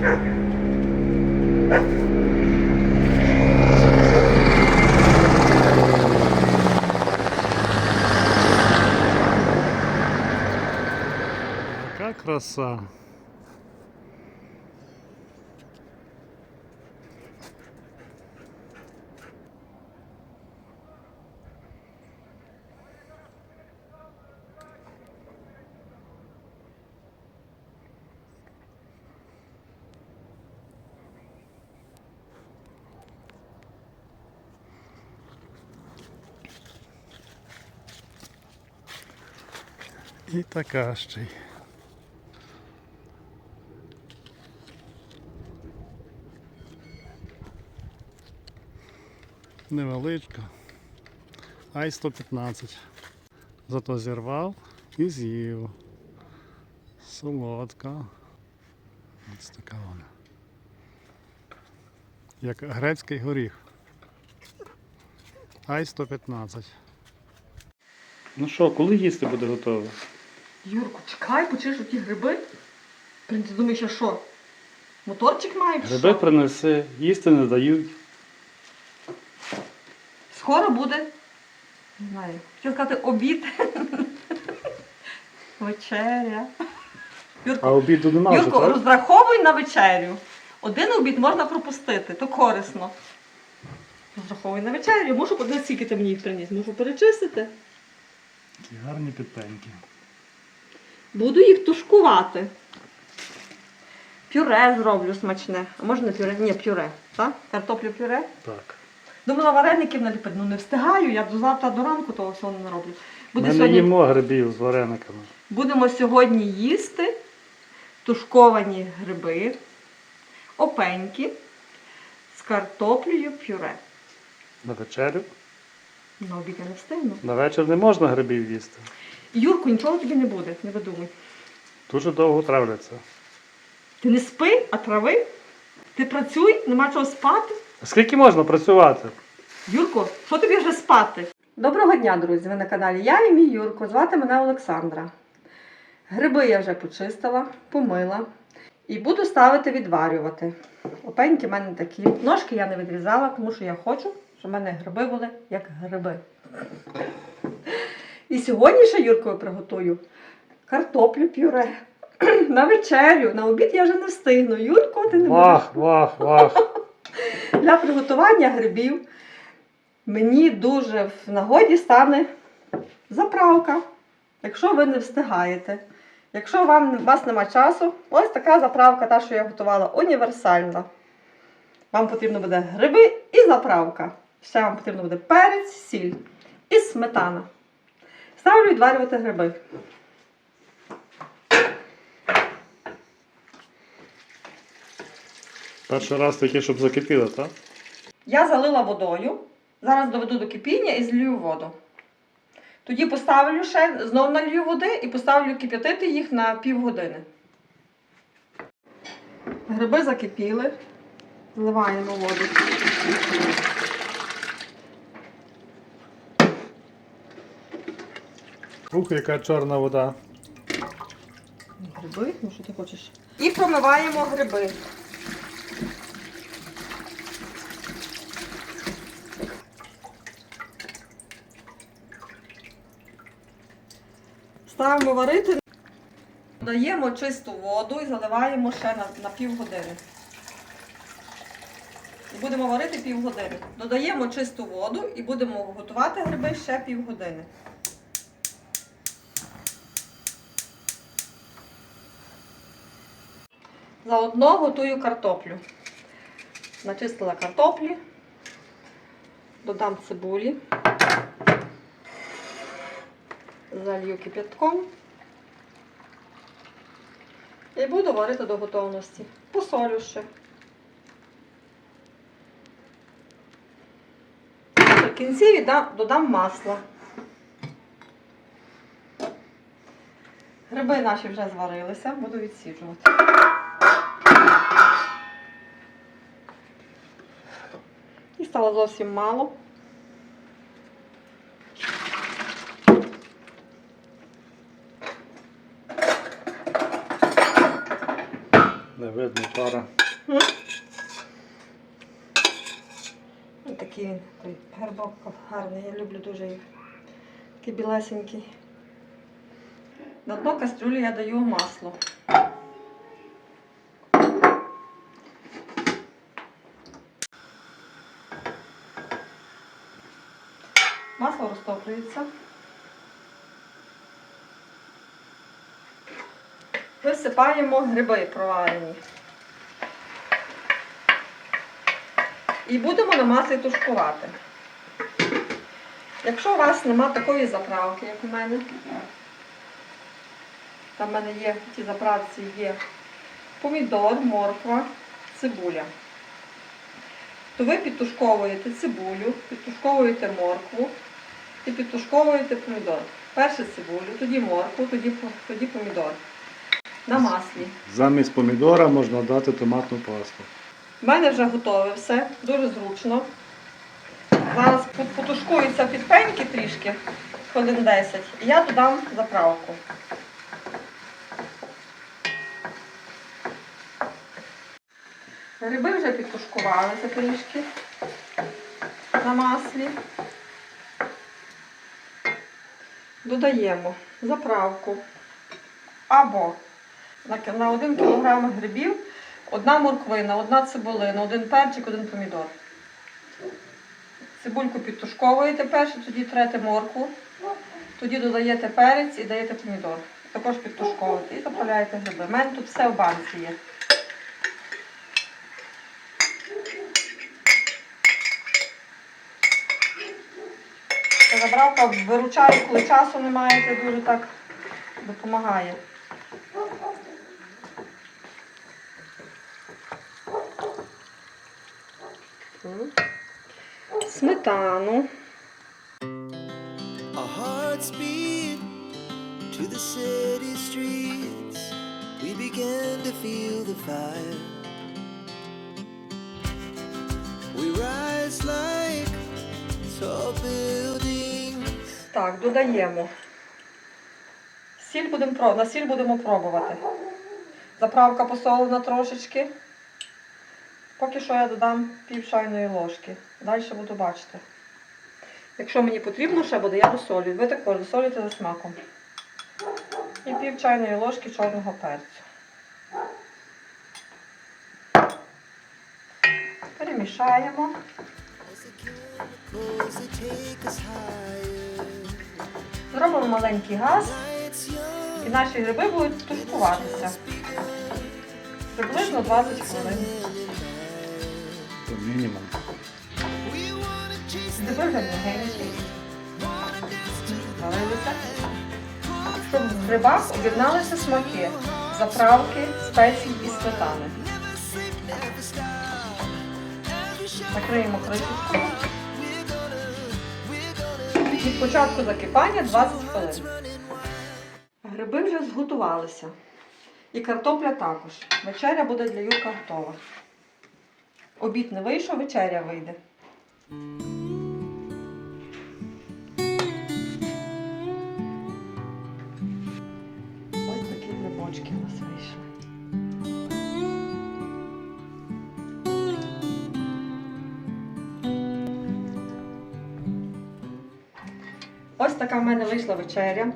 Яка краса. І така ще й. Невеличка. Ай 115. Зато зірвав і з'їв. Солодка. Ось така вона. Як грецький горіх. Ай 115. Ну що, коли їсти буде готово? Юрку, чекай, почиш ті гриби. Блін, ти думаєш, а що? Моторчик має? чи Гриби що? принеси, їсти не дають. Скоро буде. Не знаю. Хотів сказати обід. Вечеря. Юрко, А обіду немає. вже, Юрко, так? розраховуй на вечерю. Один обід можна пропустити, то корисно. Розраховуй на вечерю. Мушу подивитися, скільки ти мені їх приніс. Мушу перечистити. Такі гарні підпеньки. Буду їх тушкувати. Пюре зроблю смачне. А можна пюре? Ні, пюре. Так? Картоплю пюре. Так. Думала, вареників наліпити. Ну не встигаю, я до завтра до ранку того всього не нароблю. Ми Буде не сьогодні... їмо грибів з варениками. Будемо сьогодні їсти тушковані гриби, опеньки з картоплею пюре. На вечерю. На обід я не встигну. На вечір не можна грибів їсти. Юрку, нічого тобі не буде, не видумуй. Дуже довго травляться. Ти не спи, а трави. Ти працюй, нема чого спати. Скільки можна працювати? Юрко, що тобі вже спати? Доброго дня, друзі! Ви на каналі Я і мій Юрко. Звати мене Олександра. Гриби я вже почистила, помила і буду ставити відварювати. Опеньки в мене такі. Ножки я не відрізала, тому що я хочу, щоб в мене гриби були як гриби. І сьогодні ще Юркою приготую картоплю пюре. На вечерю, на обід я вже не встигну. Юрко, ти не. Вах, вах, вах. Для приготування грибів мені дуже в нагоді стане заправка, якщо ви не встигаєте. Якщо вам, у вас нема часу, ось така заправка, та, що я готувала, універсальна. Вам потрібно буде гриби і заправка. Ще вам потрібно буде перець, сіль і сметана. Ставлю відварювати гриби. Перший раз таке, щоб закипіло, так? Я залила водою. Зараз доведу до кипіння і злію воду. Тоді поставлю ще, знову налью води і поставлю кип'ятити їх на півгодини. Гриби закипіли. Зливаємо воду. Ух, яка чорна вода. Гриби? Ну що ти хочеш? І промиваємо гриби. Ставимо варити. Додаємо чисту воду і заливаємо ще на, на півгодини. І будемо варити півгодини. Додаємо чисту воду і будемо готувати гриби ще півгодини. Заодно готую картоплю. Начистила картоплі, додам цибулі, залью кипятком і буду варити до готовності. Посолю ще. В кінці додам масло. Гриби наші вже зварилися, буду відсіджувати. Стало зовсім мало. видно пара. Ось такий він, той гербок гарний, я люблю дуже їх. Такий білесенький. На дно кастрюлі я даю масло. Масло розтоплюється. Висипаємо гриби проварені. І будемо на маслі тушкувати. Якщо у вас нема такої заправки, як у мене, там в мене є в цій заправці є помідор, морква, цибуля. То ви підтушковуєте цибулю, підтушковуєте моркву і підтушковуєте помідор. Перше цибулю, тоді моркву, тоді, тоді помідор. На маслі. Замість помідора можна дати томатну пасту. У мене вже готове все, дуже зручно. Зараз пот- потушкується підпеньки трішки, хвилин 10, і я додам заправку. Гриби вже підтушкувалися трішки на маслі. Додаємо заправку або на, 1 кг грибів Одна морквина, одна цибулина, один перчик, один помідор. Цибульку підтушковуєте перше, тоді трете моркву, тоді додаєте перець і даєте помідор. Також підтушковуєте і заправляєте гриби. У мене тут все в банці є. Ця Заправка виручає, коли часу немає, це дуже так допомагає. Сметану. Our hearts beat to the city streets. We began to feel the fire. Так, додаємо. Сіль будемо на сіль будемо пробувати. Заправка посолена трошечки. Поки що я додам пів чайної ложки. Далі буду бачити. Якщо мені потрібно ще буде, я досолю. Ви також досолюєте за смаком. І пів чайної ложки чорного перцю. Перемішаємо. Зробимо маленький газ. І наші гриби будуть тушкуватися. Приблизно 20 хвилин. Мінімум. Гриби вже м'ягенькі. Варилися. Щоб в грибах об'єдналися смаки, заправки, спеції і сметани. Накриємо кришечкою. Від початку закипання 20 хвилин. Гриби вже зготувалися. І картопля також. Вечеря буде для Юрка готова. Обід не вийшов, вечеря вийде. Ось така в мене вийшла вечеря.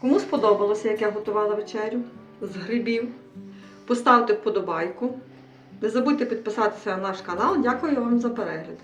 Кому сподобалося, як я готувала вечерю з грибів, поставте вподобайку. Не забудьте підписатися на наш канал. Дякую вам за перегляд.